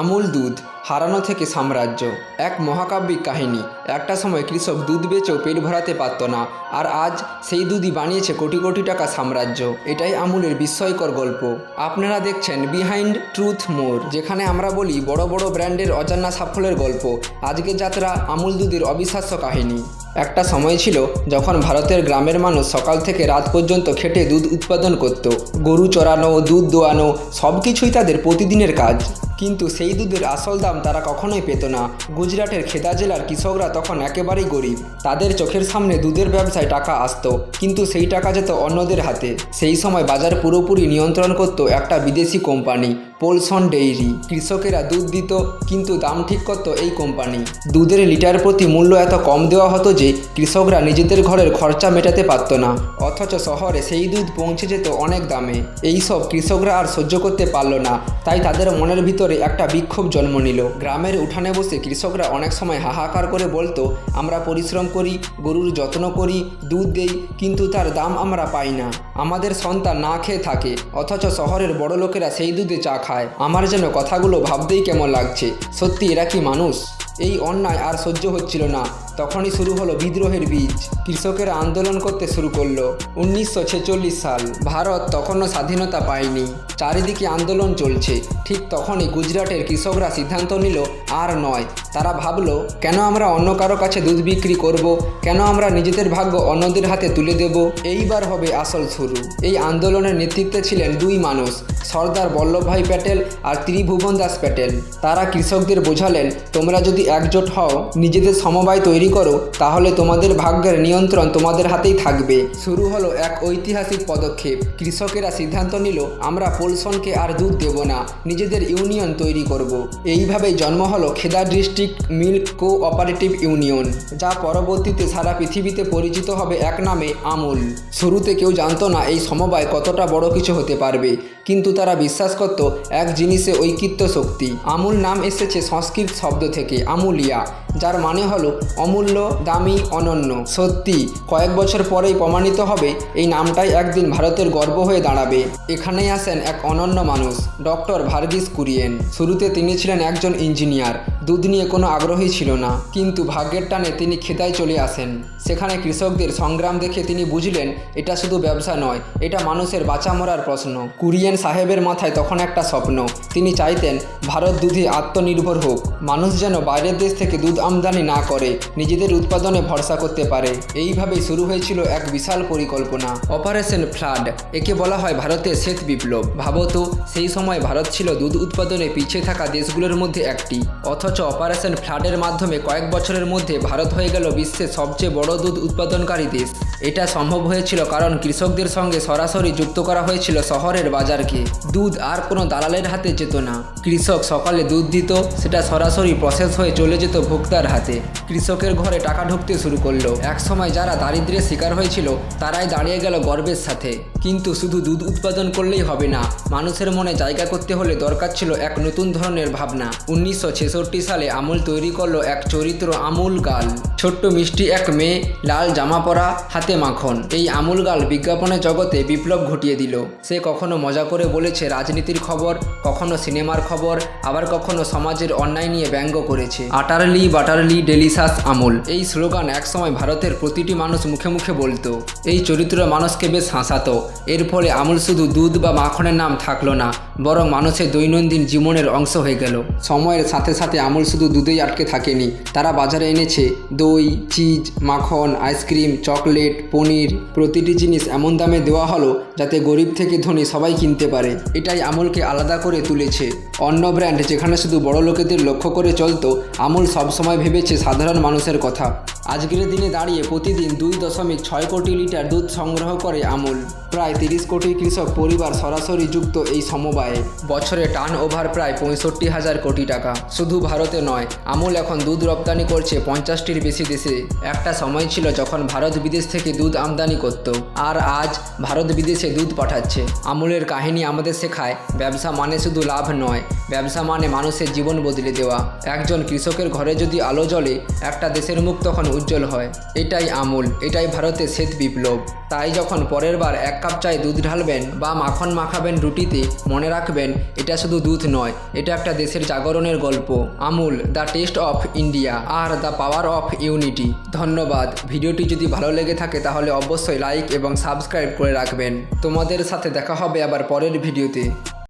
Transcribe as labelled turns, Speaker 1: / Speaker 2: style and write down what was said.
Speaker 1: আমূল দুধ, হারানো থেকে সাম্রাজ্য। এক মহাকাব্যিক কাহিনী। একটা সময় কৃষক দুধ বেচেও পেট ভরাতে পারত না, আর আজ সেই দুধই বানিয়েছে কোটি কোটি টাকা সাম্রাজ্য। এটাই আমূলের বিস্ময়কর গল্প। আপনারা দেখছেন বিহাইন্ড ট্রুথ মোর, যেখানে আমরা বলি বড় বড় ব্র্যান্ডের অজানা সাফল্যের গল্প। আজকের যাত্রা আমূল দুধের অবিশ্বাস্য কাহিনী। একটা সময় ছিল যখন ভারতের গ্রামের মানুষ সকাল থেকে রাত পর্যন্ত খেটে দুধ উৎপাদন করত। গরু চড়ানো, দুধ দোয়ানো সব কিছুই তাদের প্রতিদিনের কাজ। কিন্তু সেই দুধের আসল দাম তারা কখনোই পেত না। গুজরাটের খেদা জেলার কৃষকরা তখন একেবারেই গরিব। তাদের চোখের সামনে দুধের ব্যবসায় টাকা আসত, কিন্তু সেই টাকা যেত অন্যদের হাতে। সেই সময় বাজার পুরোপুরি নিয়ন্ত্রণ করত একটা বিদেশি কোম্পানি। পোলসন ডেইরি। কৃষকেরা দুধ দিত, কিন্তু দাম ঠিক করতো এই কোম্পানি। দুধের লিটার প্রতি মূল্য এত কম দেওয়া হতো যে কৃষকরা নিজেদের ঘরের খরচা মেটাতে পারত না। অথচ শহরে সেই দুধ পৌঁছে যেত অনেক দামে। এই সব কৃষকরা আর সহ্য করতে পারল না, তাই তাদের মনের ভিতরে একটা বিক্ষোভ জন্ম নিল। গ্রামের উঠানে বসে কৃষকরা অনেক সময় হাহাকার করে বলতো, আমরা পরিশ্রম করি, গরুর যত্ন করি, দুধ দেই, কিন্তু তার দাম আমরা পাই না। আমাদের সন্তান না খেয়ে থাকে, অথচ শহরের বড় লোকেরা সেই দুধে চা খায়। আমার যেন কথাগুলো ভাবতেই কেমন লাগছে। সত্যি এরা কি মানুষ? এই অন্যায় আর সহ্য হচ্ছিল না। তখনই শুরু হলো বিদ্রোহের বীজ। কৃষকেরা আন্দোলন করতে শুরু করল। উনিশশো ছেচল্লিশ সাল ভারত তখনও স্বাধীনতা পায়নি। চারিদিকে আন্দোলন চলছে। ঠিক তখনই গুজরাটের কৃষকরা সিদ্ধান্ত নিল, আর নয়। তারা ভাবলো, কেন আমরা অন্য কারও কাছে দুধ বিক্রি করব? কেন আমরা নিজেদের ভাগ্য অন্যদের হাতে তুলে দেব? এইবার হবে আসল শুরু। এই আন্দোলনের নেতৃত্বে ছিলেন দুই মানুষ, সর্দার বল্লভভাই প্যাটেল আর ত্রিভুবন দাস প্যাটেল। তারা কৃষকদের বোঝালেন, তোমরা যদি একজোট হও। নিজেদের সমবায় তৈরি করো, তাহলে তোমাদের ভাগ্যের নিয়ন্ত্রণ তোমাদের হাতেই থাকবে। শুরু হলো এক ঐতিহাসিক পদক্ষেপ। কৃষকেরা সিদ্ধান্ত নিল, আমরা পোলসনকে আর দুধ দেব না, নিজেদের ইউনিয়ন তৈরি করব। এইভাবেই জন্ম হলো Kheda district milk cooperative union, যা পরবর্তীতে সারা পৃথিবীতে পরিচিত হবে এক নামে আমুল। শুরুতে কেউ জানতো না এই সমবায় কতটা বড় কিছু হতে পারবে, কিন্তু তারা বিশ্বাস করত, এক জিনিসে ঐকিত্য শক্তি। আমুল নাম এসেছে সংস্কৃত শব্দ থেকে। আমুলিয়া যার মানে হলো অমূল্য, দামি, অনন্য। সত্যি, কয়েক বছর পরেই প্রমাণিত হবে, এই নামটাই একদিন ভারতের গর্ব হয়ে দাঁড়াবে। এখানেই আসেন এক অনন্য মানুষ, ডক্টর ভার্গিস কুরিয়েন। শুরুতে তিনি ছিলেন একজন ইঞ্জিনিয়ার দুধ নিয়ে কোনো আগ্রহী ছিল না। কিন্তু ভাগ্যের টানে তিনি খেদায় চলে আসেন। সেখানে কৃষকদের সংগ্রাম দেখে তিনি বুঝলেন, এটা শুধু ব্যবসা নয়, এটা মানুষের বাঁচা মরার প্রশ্ন। কুরিয়েন সাহেবের মাথায় তখন একটা স্বপ্ন। তিনি চাইতেন, ভারত দুধে আত্মনির্ভর হোক। মানুষ যেন বাইরের দেশ থেকে দুধ আমদানি না করে, নিজেদের উৎপাদনে ভরসা করতে পারে। এইভাবেই শুরু হয়েছিল এক বিশাল পরিকল্পনা। অপারেশন ফ্লাড, একে বলা হয় ভারতের শ্বেত বিপ্লব। ভাবত, সেই সময় ভারত ছিল দুধ উৎপাদনে পিছিয়ে থাকা দেশগুলোর মধ্যে একটি। অথচ অপারেশন ফ্লাডের মাধ্যমে কয়েক বছরের মধ্যে ভারত হয়ে গেল বিশ্বের সবচেয়ে বড় দুধ উৎপাদনকারী দেশ। এটা সম্ভব হয়েছিল কারণ কৃষকদের সঙ্গে সরাসরি যুক্ত করা হয়েছিল শহরের বাজারকে। দুধ আর কোনো দালালের হাতে যেত না। কৃষক সকালে দুধ দিত, সেটা সরাসরি প্রসেস হয়ে চলে যেত ভোক্তার হাতে। কৃষকের ঘরে টাকা ঢুকতে শুরু করল। একসময় যারা দারিদ্র্যের শিকার হয়েছিল, তারাই দাঁড়িয়ে গেল গর্বের সাথে। কিন্তু শুধু দুধ উৎপাদন করলেই হবে না, মানুষের মনে জায়গা করতে হলে দরকার ছিল এক নতুন ধরনের ভাবনা। উনিশশো ছেষট্টি সালে আমুল তৈরি করল এক চরিত্র আমুল গাল। ছোট্ট মিষ্টি এক মেয়ে, লাল জামা পরা, হাতে মাখন। এই আমুল গাল বিজ্ঞাপনের জগতে বিপ্লব ঘটিয়ে দিল। সে কখনো মজা করে বলেছে রাজনীতির খবর, কখনো সিনেমার খবর, আবার কখনো সমাজের অন্যায় নিয়ে ব্যঙ্গ করেছে। Utterly butterly delicious Amul. এই স্লোগান একসময় ভারতের প্রতিটি মানুষ মুখে মুখে বলতো। এই চরিত্র মানুষকে বেশ হাসাতো। এর ফলে আমুল শুধু দুধ বা মাখনের নাম থাকল না, বরং মানুষের দৈনন্দিন জীবনের অংশ হয়ে গেল। সময়ের সাথে সাথে আমুল শুধু দুধেই আটকে থাকেনি। তারা বাজারে এনেছে দই, চিজ, মাখন, আইসক্রিম, চকলেট, পনির, প্রতিটি জিনিস এমন দামে দেওয়া হলো যাতে গরিব থেকে ধনী সবাই কিনতে পারে। এটাই আমুলকে আলাদা করে তুলেছে। অন্য ব্র্যান্ড যেখানে শুধু বড় লোকেদের লক্ষ্য করে চলতো, আমুল সবসময় ভেবেছে সাধারণ মানুষের কথা। আজকের দিনে দাঁড়িয়ে প্রতিদিন দুই দশমিক ছয় কোটি লিটার দুধ সংগ্রহ করে আমুল। প্রায় তিরিশ কোটি কৃষক পরিবার সরাসরি যুক্ত এই সমবায়ে। বছরে টার্ন ওভার প্রায় পঁয়ষট্টি হাজার কোটি টাকা। শুধু ভারতে নয়, আমুল এখন দুধ রপ্তানি করছে পঞ্চাশটির বেশি দেশে। একটা সময় ছিল যখন ভারত বিদেশ থেকে দুধ আমদানি করত, আর আজ ভারত বিদেশে দুধ পাঠাচ্ছে। আমুলের কাহিনী আমাদের শেখায়, ব্যবসা মানে শুধু লাভ নয়, ব্যবসা মানে মানুষের জীবন বদলে দেওয়া। একজন কৃষকের ঘরে যদি আলো জ্বলে, একটা দেশের মুখ তখন উজ্জ্বল হয়। এটাই আমুল, এটাই ভারতের শ্বেত বিপ্লব। তাই যখন পরের বার এক কাপ চায়ে দুধ ঢালবেন বা মাখন মাখাবেন রুটিতে, মনে রাখবেন এটা শুধু দুধ নয়, এটা একটা দেশের জাগরণের গল্প। Amul, the taste of India R the power of unity. ধন্যবাদ। ভিডিওটি যদি ভালো লেগে থাকে তাহলে অবশ্যই লাইক এবং সাবস্ক্রাইব করে রাখবেন। তোমাদের সাথে দেখা হবে আবার পরের ভিডিওতে।